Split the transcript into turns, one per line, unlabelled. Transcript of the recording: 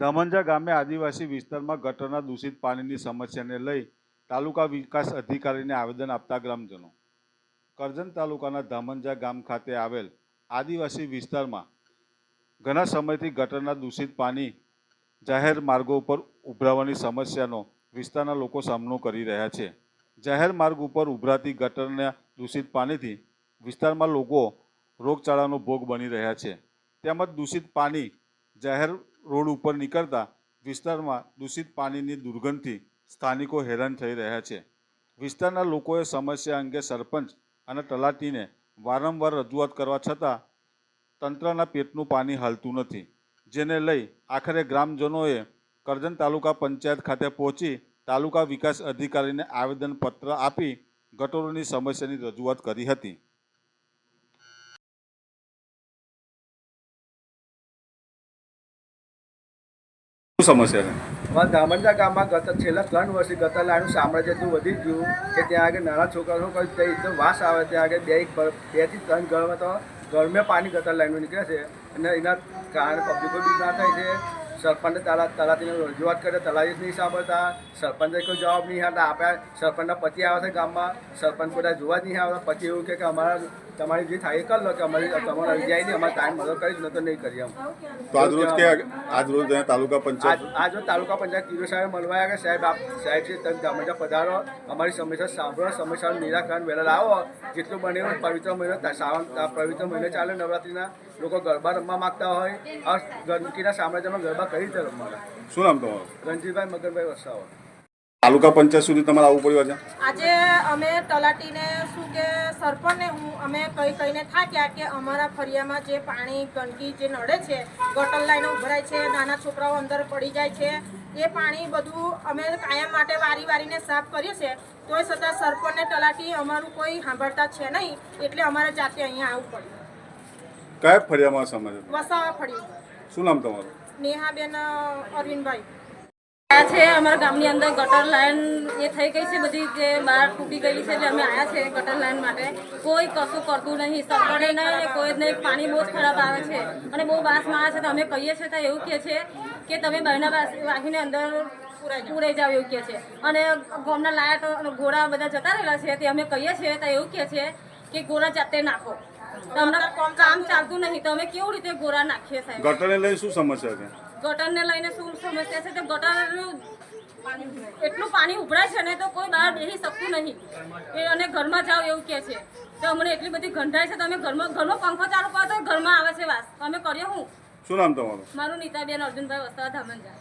ધામંજા ગામે આદિવાસી વિસ્તારમાં ગટરના દૂષિત પાણીની સમસ્યાને લઈ તાલુકા વિકાસ અધિકારીને આવેદન આપતા ગ્રામજનો. કરજણ તાલુકાના ધામંજા ગામ ખાતે આવેલ આદિવાસી વિસ્તારમાં ઘણા સમયથી ગટરના દૂષિત પાણી જાહેર માર્ગો ઉપર ઉભરાવાની સમસ્યાનો વિસ્તારના લોકો સામનો કરી રહ્યા છે. જાહેર માર્ગ ઉપર ઉભરાતી ગટરના દૂષિત પાણીથી વિસ્તારમાં લોકો રોગચાળાનો ભોગ બની રહ્યા છે. તેમજ દૂષિત પાણી જાહેર રોડ ઉપર નીકળતા વિસ્તારમાં દૂષિત પાણીની દુર્ગંધથી સ્થાનિકો હેરાન થઈ રહ્યા છે. વિસ્તારના લોકોએ સમસ્યા અંગે સરપંચ અને તલાટીને વારંવાર રજૂઆત કરવા છતાં તંત્રના પેટનું પાણી હાલતું નથી, જેને લઈ આખરે ગ્રામજનોએ કરજણ તાલુકા પંચાયત ખાતે પહોંચી તાલુકા વિકાસ અધિકારીને આવેદનપત્ર આપી ગટરોની સમસ્યાની રજૂઆત કરી હતી. સમસ્યા છે?
અમારા ગામમાં ગત છેલ્લા ત્રણ વર્ષથી લાઈનનું સામ્રાજ્ય એટલું વધી ગયું કે ત્યાં આગળ નાના છોકરાઓ કોઈ ત્યાં એકદમ વાસ આવે, ત્યાં આગળ બે બેથી ત્રણ ઘરમાં તો ગરમે પાણી ગટર લાઈનનું નીકળે છે અને એના કારણે પબ્લિકો ના થાય છે. સરપંચને તલા તલાટીને રજૂઆત કરે તલાટી નહીં સાંભળતા. સરપંચે કોઈ જવાબ નહીં આપતા. આપણે સરપંચના પતિ આવે છે ગામમાં. સરપંચ બધા જોવા જ નહીં આવતા. પછી એવું કે અમારા તમારી જે થાય એ કરી લો કે અમારી તમારે જાય નહીં અમારે ટાઈમ મદદ કરી નહીં તો નહીં કરીએ એમ
તો આજ રોજ કે આજ રોજ અહીંયા તાલુકા પંચાયત?
આજ રોજ તાલુકા પંચાયત કિરો સાહેબ મળવા આવ્યા કે સાહેબ આપ સાહેબ છે તમે ગામડા પધારો. અમારી સમસ્યા સાંભળો સમસ્યાનું નિરાકરણ વહેલા લાવો. જેટલું બને પવિત્ર મહિનો તા- શ્રાવણ પવિત્ર મહિનો ચાલે નવરાત્રિના લોકો ગરબા રમવા માંગતા હોય. ગંદકીના સામ્રાજ્યમાં ગરબા કઈ રીતે રમવાના.
શું નામ તમારું?
રણજીતભાઈ મગનભાઈ વસાવા.
તાલુકા પંચાયત સુધી તમારે આવવું પડ્યું આજે?
આજે અમે તલાટીને શું કે સરપંચને હું અમે કહી કહીને થાક્યા કે અમારા ફરિયામાં જે પાણી ગંદકી જે નડે છે ગટર લાઈનો ઉભરાય છે નાના છોકરાઓ અંદર પડી જાય છે એ પાણી બધું અમે કાયમ માટે વારી વારીને સાફ કરીએ છીએ. તોય છતાં સરપંચને તલાટી અમારું કોઈ સાંભળતા છે નહીં એટલે અમારે જાતે અહીંયા આવવું પડ્યું.
કયા ફરિયામાં સમજ
વસાવા ફળ્યું.
શું નામ તમારું?
નેહાબેન અરવિંદભાઈ.
આ છે અમારા ગામની અંદર ગટર લાઇન એ થઈ ગઈ છે, બધી જે બહાર તૂટી ગયેલી છે, એટલે અમે આવ્યા છે ગટર લાઇન માટે. કોઈ કશું કરતું નહીં સરકારે નહીં કોઈ જ નહીં પાણી બહુ જ ખરાબ આવે છે. અને બહુ વાસમાં આવે છે, તો અમે કહીએ છીએ તો એવું કહે છે કે તમે બહેના વાસ વાગીને અંદર પૂરાઈ જાવ એવું કહે છે. અને ગામના લાયટ ઘોડા બધા જતા રહેલા છે, તે અમે કહીએ છીએ તો એવું કહે છે કે ઘોડા જાતે નાખો. તમને કામ ચાલતું નહીં, તો અમે કેવી રીતે ઘોડા નાખીએ સાહેબ?
ગટરને લઈ શું સમસ્યા છે?
ગટરને લઈને શું સમસ્યા છે? તો ગટરનું એટલું પાણી ઉભરાય છે ને તો કોઈ બહાર બેસી શકતું નહીં. એ અને ઘરમાં જાઓ એવું કહે છે. તો અમને એટલી બધી ગંધાય છે. તો અમે ઘરમાં ઘરમાં પંખો ચાલુ કરો તો ઘરમાં આવે છે વાસ. અમે કર્યો હું.
શું નામ તમારું?
મારું નીતાબેન અર્જુનભાઈ વસ્તા ધામંજા